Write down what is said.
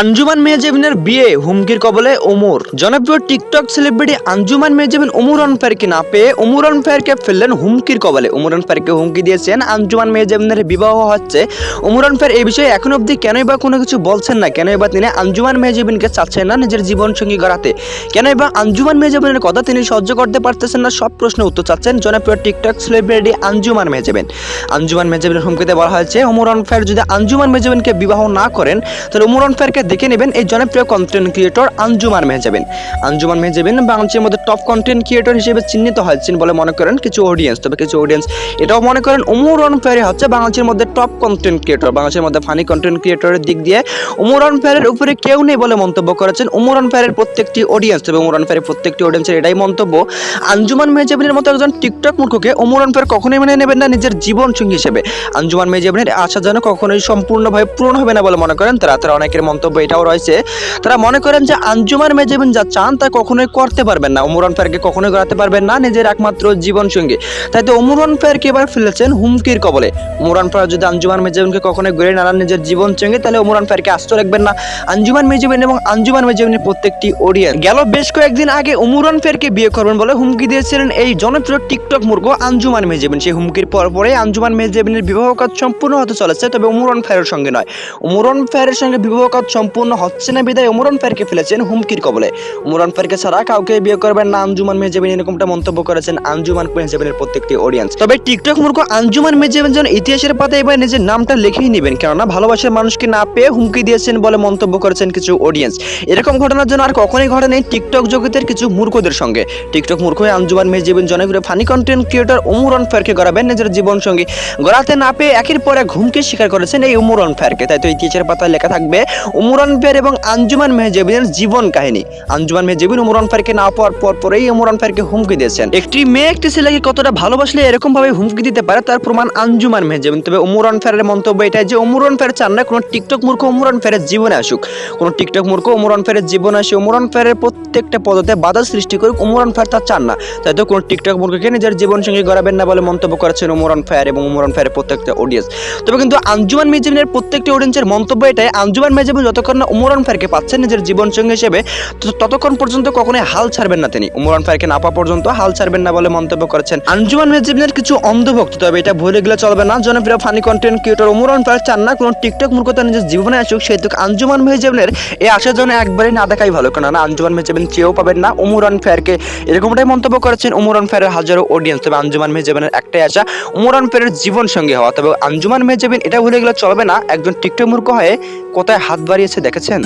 আঞ্জুমান মেহজাবিনের বিয়ে, হুমকির কবলে ওমর। জনপ্রিয় টিকটক সেলিব্রিটি আঞ্জুমান মেহজাবিন ওমর অনফায়ারকে না পেয়ে ওমর অনফায়ারকে ফেললেন হুমকির কবলে। ওমর অনফায়ারকে হুমকি দিয়েছেন, আঞ্জুমান মেহজাবিনের বিবাহ হচ্ছে। ওমর অনফায়ার এই বিষয়ে এখন অবধি কেনই বা কোনো কিছু বলছেন না, কেনই বা তিনি আঞ্জুমান মেহজাবিনকে চাচ্ছেন না নিজের জীবন সঙ্গী গড়াতে। কেনই বা আঞ্জুমান মেহজাবিনের কথা তিনি সহ্য করতে পারতেছেন না, সব প্রশ্নের উত্তর চাচ্ছেন জনপ্রিয় টিকটক সেলিব্রিটি আঞ্জুমান মেহজাবিন আঞ্জুমান মেহজাবিনের হুমকিতে বলা হয়েছে, ওমর অনফায়ার যদি আঞ্জুমান মেহজাবিনকে বিবাহ না করেন, তাহলে ওমর অনফায়ারকে দেখে নেবেন এই জনপ্রিয় কন্টেন্ট ক্রিয়েটর আঞ্জুমান মেহজাবিন। আঞ্জুমান মেহজাবিন বাংলাদেশের মধ্যে টপ কন্টেন্ট ক্রিয়েটর হিসেবে চিহ্নিত হয়েছেন বলে মনে করেন কিছু অডিয়েন্স তবে কিছু অডিয়েন্স এটাও মনে করেন ওমর অনফায়ারে হচ্ছে বাংলাদেশের মধ্যে টপ কন্টেন্ট ক্রিয়েটর বাংলাদেশের মধ্যে ফানি কন্টেন্ট ক্রিয়েটরের দিক দিয়ে ওমর অনফায়ারের উপরে কেউ নেই বলে মন্তব্য করেছেন ওমর অনফায়ারের প্রত্যেকটি অডিয়েন্স তবে ওমর অনফায়ারের প্রত্যেকটি অডিয়েন্সের এটাই মন্তব্য, আঞ্জুমান মেহজাবিনের মতো একজন টিকটক মূর্খকে ওমর অনফায়ার কখনোই মেনে নেবেন না নিজের জীবন সঙ্গী হিসেবে। আঞ্জুমান মেহজাবিনের আশা যেন কখনোই সম্পূর্ণভাবে পূরণ হবে না বলে মনে করেন, তারা তারা অনেকের মন্তব্য এটাও রয়েছে। তারা মনে করেন যে আঞ্জুমান মেহজাবিন যা চান, তা কখনোই করতে পারবেন না। ওমর অনফায়ারকে কখনোই করাতে পারবেন না, নিজের একমাত্র জীবন সঙ্গী। তাই তো ওমর অনফায়ারকে এবার ফেলেছেন হুমকির কবলে। ওমর অনফায়ার যদি আঞ্জুমান মেহজাবিনকে কখনোই গড়ে না নেন নিজের জীবন সঙ্গী, তাহলে ওমর অনফায়ারকে আস্ত রাখবেন না। আঞ্জুমান মেহজাবিন এবং আঞ্জুমান মেহজাবিনের প্রত্যেকটি অডিয়েন্স গেল বেশ কয়েকদিন আগে ওমর অনফায়ারকে বিয়ে করবেন বলে হুমকি দিয়েছিলেন এই জনপ্রিয় টিকটক মূর্খ আঞ্জুমান মেহজাবিন সেই হুমকির পর পরে আঞ্জুমান মেহজাবিনের বিবাহ কাজ সম্পূর্ণ হতে চলেছে, তবে ওমরন ফায়ারের সঙ্গে নয়। ওমরন ফায়ারের সঙ্গে বিবাহ কাজ সম্পূর্ণ হচ্ছে না বিদায়। ওমরন ফায়ারকে ফেলেছেন হুমকির কবলে। ওমরন ফায়ারকে ছাড়া কাউকে বিয়ে করবেন না আঞ্জুমান মেহজাবিন, এরকমটা মন্তব্য করেছেন আঞ্জুমান মেহজাবিনের প্রত্যেকটি অডিয়েন্স তবে টিকটক মূর্খ আঞ্জুমান মেহজাবিন যেন ইতিহাসের পাতায় এবার নিজের নামটা লিখেই নেবেন, কেননা ভালোবাসার মানুষকে না পেয়ে হুমকি দিয়েছেন বলে মন্তব্য করেছেন কিছু অডিয়েন্স এরকম ঘটনার জন্য আর কখনোই ঘটেনি টিকটক জগতের কিছু মূর্খদের সঙ্গে। টিকটক মূর্খ আঞ্জুমান মেহজাবিন জনপ্রিয় ফানি কন্টেন্ট ক্রিয়েটর উমরন ফায়ারকে গড়াবেন নিজের জীবন সঙ্গী। গড়াতে না পেয়ে একের পর এক ঘুমকে স্বীকার করেছেন এই উমরন ফায়ারকে তাই তো ইতিহাসের পাতায় লেখা থাকবে উমরন ফায়ার এবং আঞ্জুমান মেহজাবিনের জীবন কাহিনী। আঞ্জুমান মেহজাবিন উমরন ফায়ারকে না পাওয়ার পর পরেই উমরন ফায়ারকে হুমকি দিয়েছেন। একটি মেয়ে, একটি ছেলেকে কতটা ভালোবাসলে এরকম ভাবে হুমকি দিতে পারে তার প্রমাণ আঞ্জুমান মেহজাবিন। তবে উমরন ফায়ারের মন্তব্য এটাই যে উমরন ফায়ার চান না, কোনো টিকটক মূর্খ উমরন ফায়ারের জীবনে আসুক। কোনো টিকটক মূর্খ উমরন ফায়ারের জীবনে আসে, উমরন ফায়ারের প্রত্যেকটা পদতে বাধা সৃষ্টি করুক, উমরন ফায়ার তা চান না। তাই তো কোনো টিকটক মূর্খকে নিজের জীবন সঙ্গে গড়াবেন না বলে মন্তব্য করেছেন উমরন ফায়ার এবং উমরন ফায়ারের প্রত্যেকটা অডিয়েন্স তবে কিন্তু আঞ্জুমান মেজাবিনের প্রত্যেকটি অডিয়েন্সের মন্তব্য এটাই, আঞ্জুমান মেজাবিন যতক্ষণ না উমরন ফায়ারকে পাচ্ছেন নিজের জীবন সঙ্গী হিসেবে ততক্ষণ পর্যন্ত কখনোই হাল ছাড়বেন না তিনি। উমরন ফায়ারকে না পাওয়া পর্যন্ত হাল ছাড়বেন না বলে মন্তব্য করেছেন আঞ্জুমান মেজাবিনের কিছু অন্ধভক্ত, তবে এটা ভুলে গেলে চলবে না। জনপ্রিয় ফানি কন্টেন্ট ক্রিয়েটর উমরন ফায়ার চান না কোনো টিকটক মূর্খতা নিজের জীবনে আসুক সেহেতু আঞ্জুমান মেজাবিনের এই আশার জন্য একবারই না দেখাই ভালো, কেননা আঞ্জুমান মেজাবিন চেয়েও পাবেন না উমরন ফায়ারকে। এরকমটাই মন্তব্য করেছেন উমরন ফায়ারের হাজারো অডিয়েন্স তবে আঞ্জুমান মেজাবিনের একটাই আশা উমরান ফায়ারের জীবন সঙ্গী হওয়া। তবে আঞ্জুমান মেজাবিন এটা ভুলে গেলে চলবে না, একজন টিকটক মূর্খ হয়ে কোথায় হাত বাড়িয়েছে দেখেছেন?